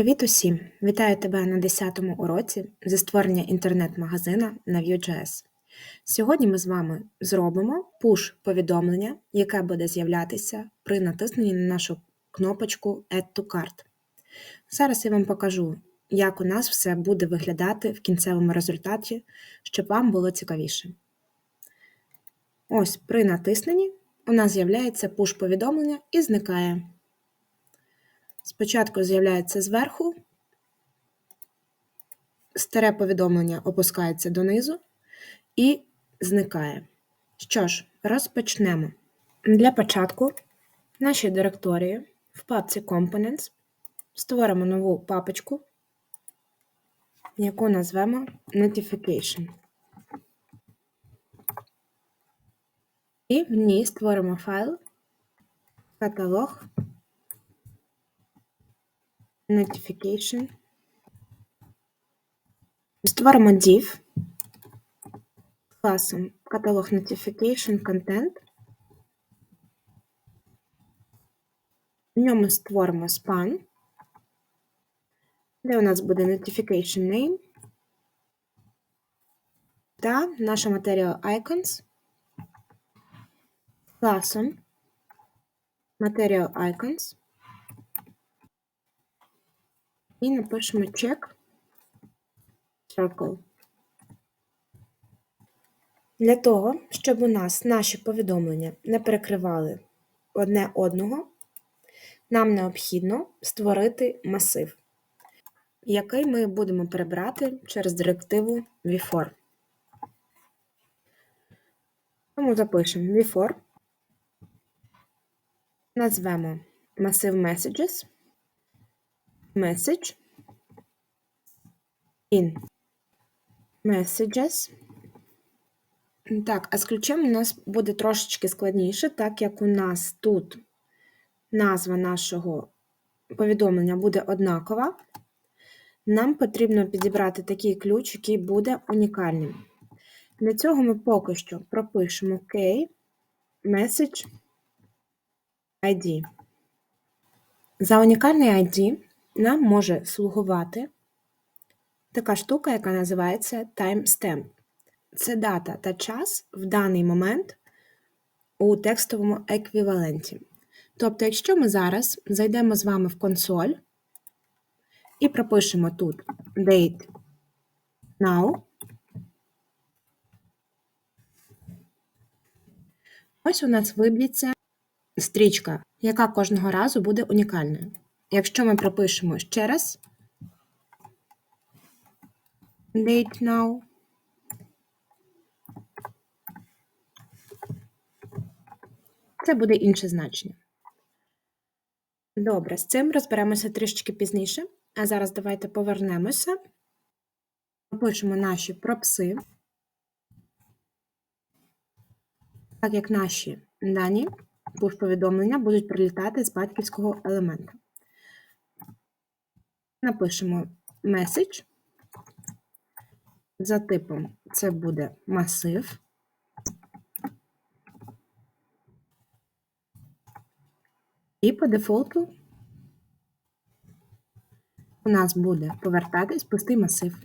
Привіт усім! Вітаю тебе на 10-му уроці зі створення інтернет-магазина на Vue.js. Сьогодні ми з вами зробимо push-повідомлення, яке буде з'являтися при натисненні на нашу кнопочку Add to Cart. Зараз я вам покажу, як у нас все буде виглядати в кінцевому результаті, щоб вам було цікавіше. Ось при натисненні у нас з'являється push-повідомлення і зникає. Спочатку з'являється зверху, старе повідомлення опускається донизу і зникає. Що ж, розпочнемо. Для початку в нашій директорії в папці Components створимо нову папочку, яку назвемо Notification. І в ній створимо файл каталог Notification. Створимо div класом каталог Notification Content. В ньому створимо span, де у нас буде Notification Name та наша Material Icons класом Material Icons. І напишемо check circle. Для того, щоб у нас наші повідомлення не перекривали одне одного, нам необхідно створити масив, який ми будемо перебрати через директиву before. Тому запишемо before, назвемо масив messages message in messages. Так, а з ключем у нас буде трошечки складніше, так як у нас тут назва нашого повідомлення буде однакова. Нам потрібно підібрати такий ключ, який буде унікальним. Для цього ми поки що пропишемо K message ID. За унікальний ID нам може слугувати така штука, яка називається timestamp. Це дата та час в даний момент у текстовому еквіваленті. Тобто, якщо ми зараз зайдемо з вами в консоль і пропишемо тут date now, ось у нас виб'ється стрічка, яка кожного разу буде унікальною. Якщо ми пропишемо ще раз date now, це буде інше значення. Добре, з цим розберемося трішки пізніше. А зараз давайте повернемося, пропишемо наші пропси, так як наші дані пуш повідомлення будуть прилітати з батьківського елемента. Напишемо message. За типом це буде масив. І по дефолту у нас буде повертатись пустий масив.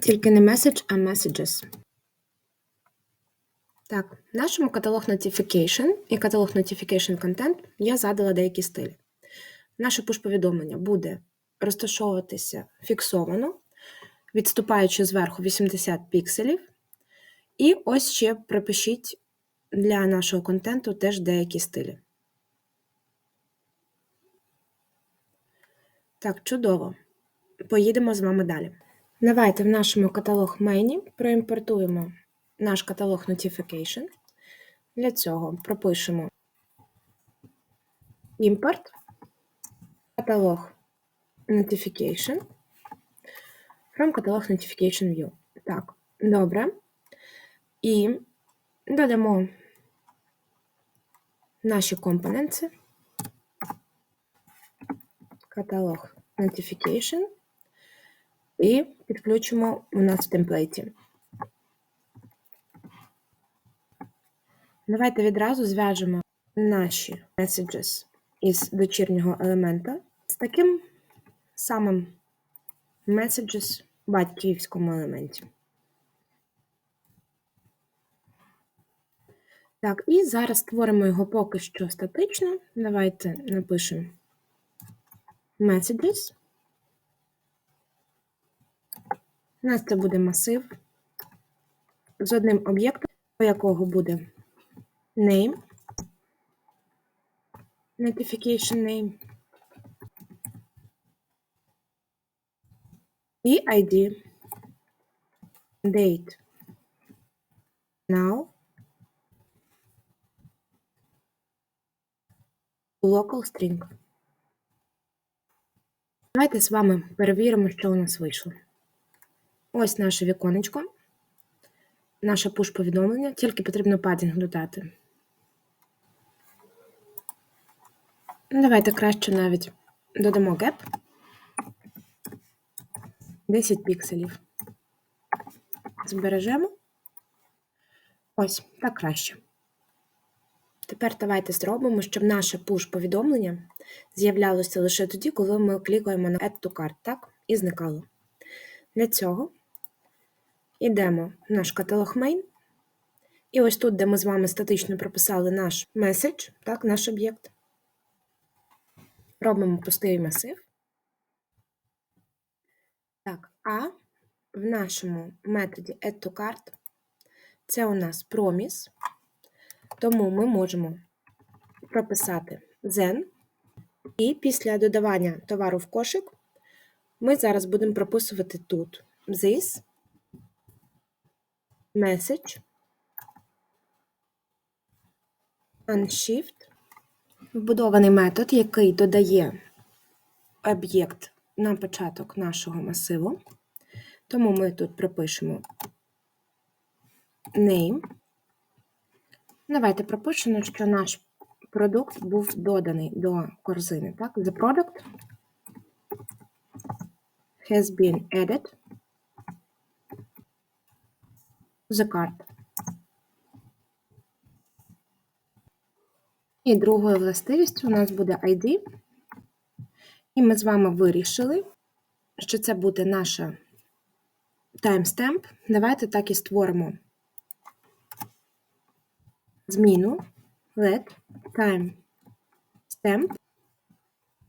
Тільки не message, а messages. Так, в нашому каталог Notification і каталог Notification Content я задала деякі стилі. Наше push-повідомлення буде розташовуватися фіксовано, відступаючи зверху 80 пікселів. І ось ще припишіть для нашого контенту теж деякі стилі. Так, чудово. Поїдемо з вами далі. Давайте в нашому каталог Menu проімпортуємо наш каталог Notification. Для цього пропишемо імпорт, каталог Notification, from каталог Notification View. Так, добре. І додамо наші компоненти, каталог Notification і підключимо у нас в темплейті. Давайте відразу зв'яжемо наші messages із дочірнього елемента з таким самим messages в батьківському елементі. Так, і зараз створимо його поки що статично. Давайте напишемо messages. У нас це буде масив з одним об'єктом, у якого буде name, notification name. І ID, date, now, local string. Давайте з вами перевіримо, що у нас вийшло. Ось наше віконечко, наше push-повідомлення, тільки потрібно падінг додати. Давайте краще навіть додамо gap 10 пікселів. Збережемо. Ось, так краще. Тепер давайте зробимо, щоб наше push-повідомлення з'являлося лише тоді, коли ми клікаємо на Add to Cart, так? І зникало. Для цього йдемо в наш каталог main. І ось тут, де ми з вами статично прописали наш меседж, так, наш об'єкт. Робимо пустий масив. Так, а в нашому методі add to cart це у нас проміс, тому ми можемо прописати then, і після додавання товару в кошик ми зараз будемо прописувати тут this message unshift вбудований метод, який додає об'єкт на початок нашого масиву. Тому ми тут пропишемо name. Давайте пропишемо, що наш продукт був доданий до корзини. Так? The product has been added cart. І другою властивістю у нас буде ID. І ми з вами вирішили, що це буде наша timestamp. Давайте так і створимо зміну let timestamp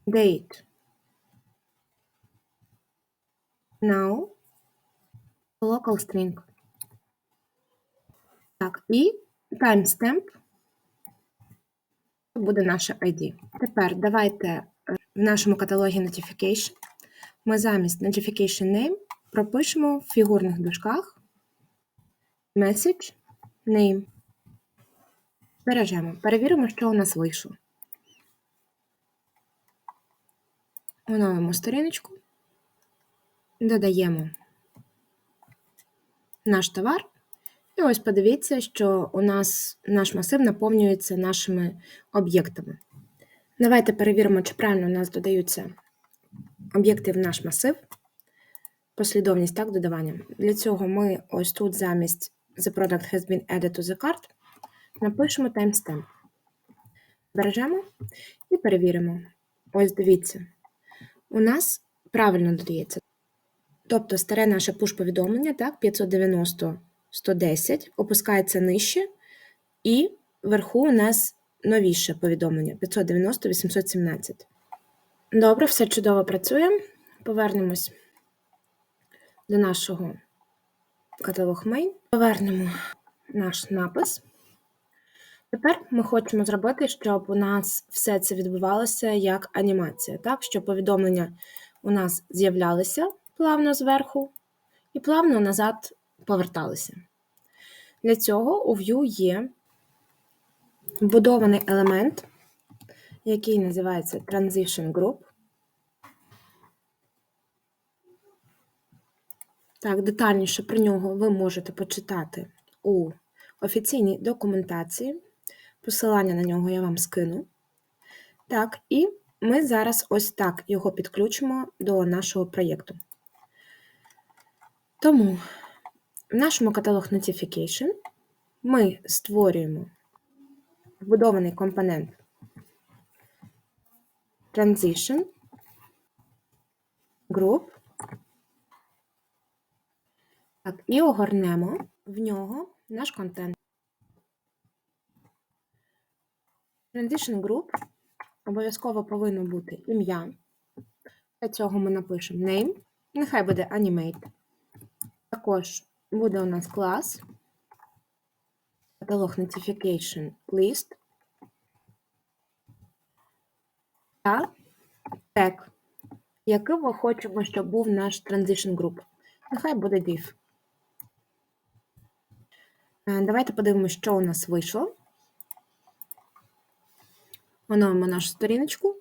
date now local string. Так, і timestamp буде наша ID. Тепер давайте е, в нашому каталогі Notification ми замість Notification Name пропишемо в фігурних дужках Message Name. Бережемо. Перевіримо, що у нас вийшло. Оновимо сторіночку, додаємо наш товар. І ось подивіться, що у нас наш масив наповнюється нашими об'єктами. Давайте перевіримо, чи правильно у нас додаються об'єкти в наш масив. Послідовність так, додавання. Для цього ми ось тут замість The product has been added to the cart напишемо timestamp. Бережемо і перевіримо. Ось дивіться. У нас правильно додається. Тобто старе наше push-повідомлення, так, 590 110, опускається нижче, і вверху у нас новіше повідомлення 590 817. Добре, все чудово працює. Повернемось до нашого каталог main. Повернемо наш напис. Тепер ми хочемо зробити, щоб у нас все це відбувалося як анімація, так? щоб повідомлення у нас з'являлися плавно зверху і плавно назад поверталися. Для цього у Vue є вбудований елемент, який називається Transition Group. Так, детальніше про нього ви можете почитати у офіційній документації. Посилання на нього я вам скину. Так, і ми зараз ось так його підключимо до нашого проєкту. Тому в нашому каталог Notification ми створюємо вбудований компонент Transition Group. Так, і огорнемо в нього наш контент. Transition Group обов'язково повинно бути ім'я. Для цього ми напишемо name, нехай буде animate. Також буде у нас клас, каталог Notification List та тег, який ми хочемо, щоб був наш Transition Group. Нехай буде div. Е, Давайте подивимося, що у нас вийшло. Оновимо нашу сторіночку.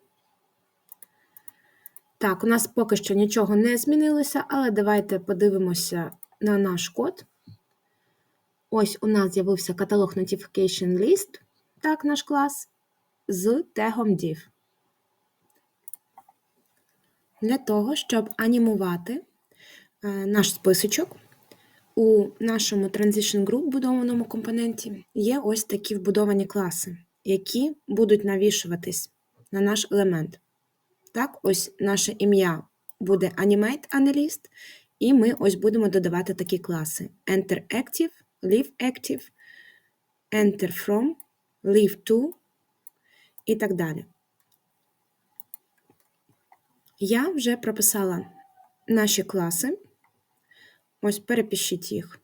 Так, у нас поки що нічого не змінилося, але давайте подивимося на наш код. Ось у нас з'явився каталог Notification List, так, наш клас, з тегом div. Для того, щоб анімувати е, наш списочок, у нашому Transition Group будованому компоненті є ось такі вбудовані класи, які будуть навішуватись на наш елемент. Так, ось наше ім'я буде Animate Analyst, і ми ось будемо додавати такі класи: Enter Active, Leave Active, Enter From, Leave To і так далі. Я вже прописала наші класи. Ось перепишіть їх.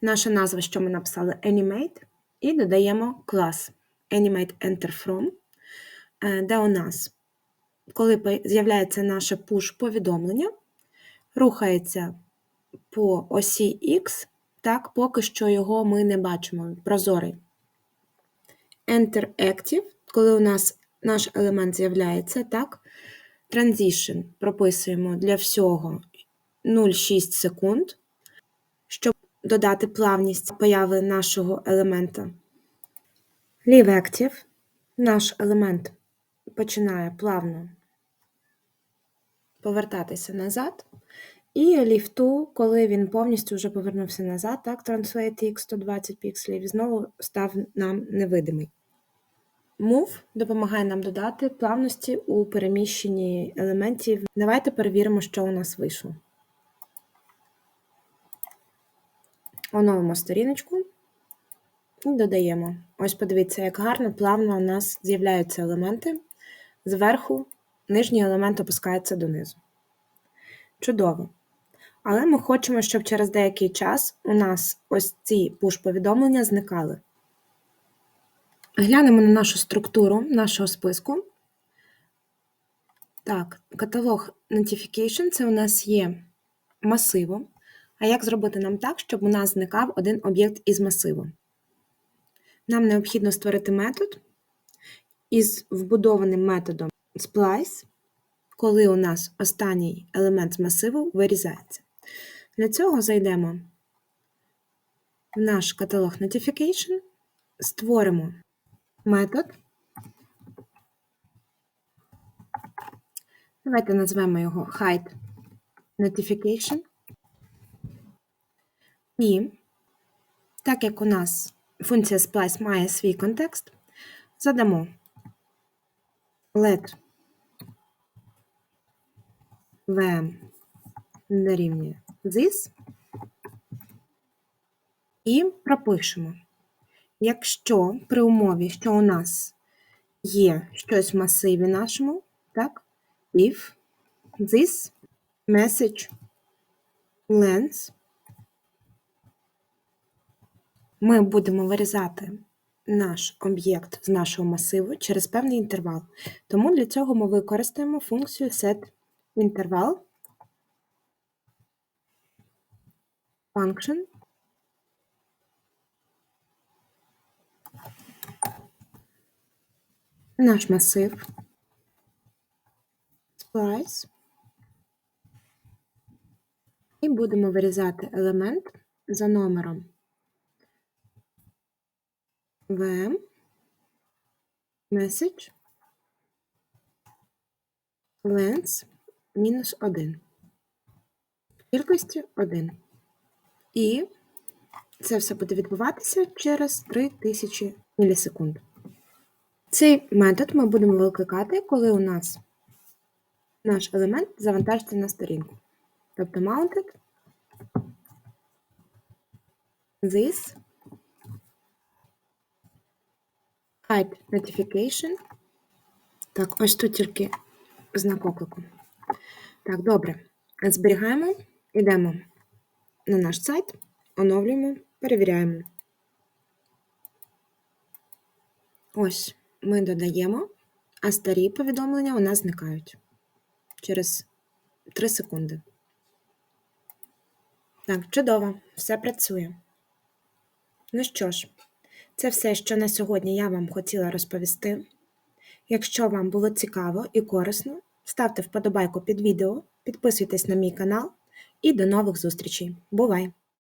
Наша назва, що ми написали Animate, і додаємо клас Animate Enter From, е, де у нас, коли з'являється наше push-повідомлення, рухається по осі X, так, поки що його ми не бачимо, прозорий. Enter Active, коли у нас наш елемент з'являється, так, Transition прописуємо для всього 0,6 секунд, щоб додати плавність появи нашого елемента. Leave Active. Наш елемент починає плавно повертатися назад. І To, коли він повністю вже повернувся назад, так, Translate X 120 пікселів, знову став нам невидимий. Move допомагає нам додати плавності у переміщенні елементів. Давайте перевіримо, що у нас вийшло. Оновимо сторіночку і додаємо. Ось подивіться, як гарно, плавно у нас з'являються елементи. Зверху нижній елемент опускається донизу. Чудово. Але ми хочемо, щоб через деякий час у нас ось ці push-повідомлення зникали. Глянемо на нашу структуру нашого списку. Так, каталог Notification це у нас є масивом. А як зробити нам так, щоб у нас зникав один об'єкт із масиву? Нам необхідно створити метод із вбудованим методом splice, коли у нас останній елемент з масиву вирізається. Для цього зайдемо в наш каталог Notification, створимо метод. Давайте назвемо його hide notification. І так як у нас функція splice має свій контекст, задамо let vm дорівнює this і пропишемо. Якщо при умові, що у нас є щось в масиві нашому, так, if this message length ми будемо вирізати наш об'єкт з нашого масиву через певний інтервал. Тому для цього ми використаємо функцію setInterval function. Наш масив splice. І будемо вирізати елемент за номером VM message length мінус 1. Кількості 1. І це все буде відбуватися через 3000 мілісекунд. Цей метод ми будемо викликати, коли у нас наш елемент завантажиться на сторінку. Тобто mounted this type notification. Так, ось тут тільки знак оклику. Так, добре. Зберігаємо, йдемо на наш сайт, оновлюємо, перевіряємо. Ось ми додаємо, а старі повідомлення у нас зникають через 3 секунди. Так, чудово, все працює. Ну що ж, це все, що на сьогодні я вам хотіла розповісти. Якщо вам було цікаво і корисно, ставте вподобайку під відео, підписуйтесь на мій канал і до нових зустрічей. Бувай!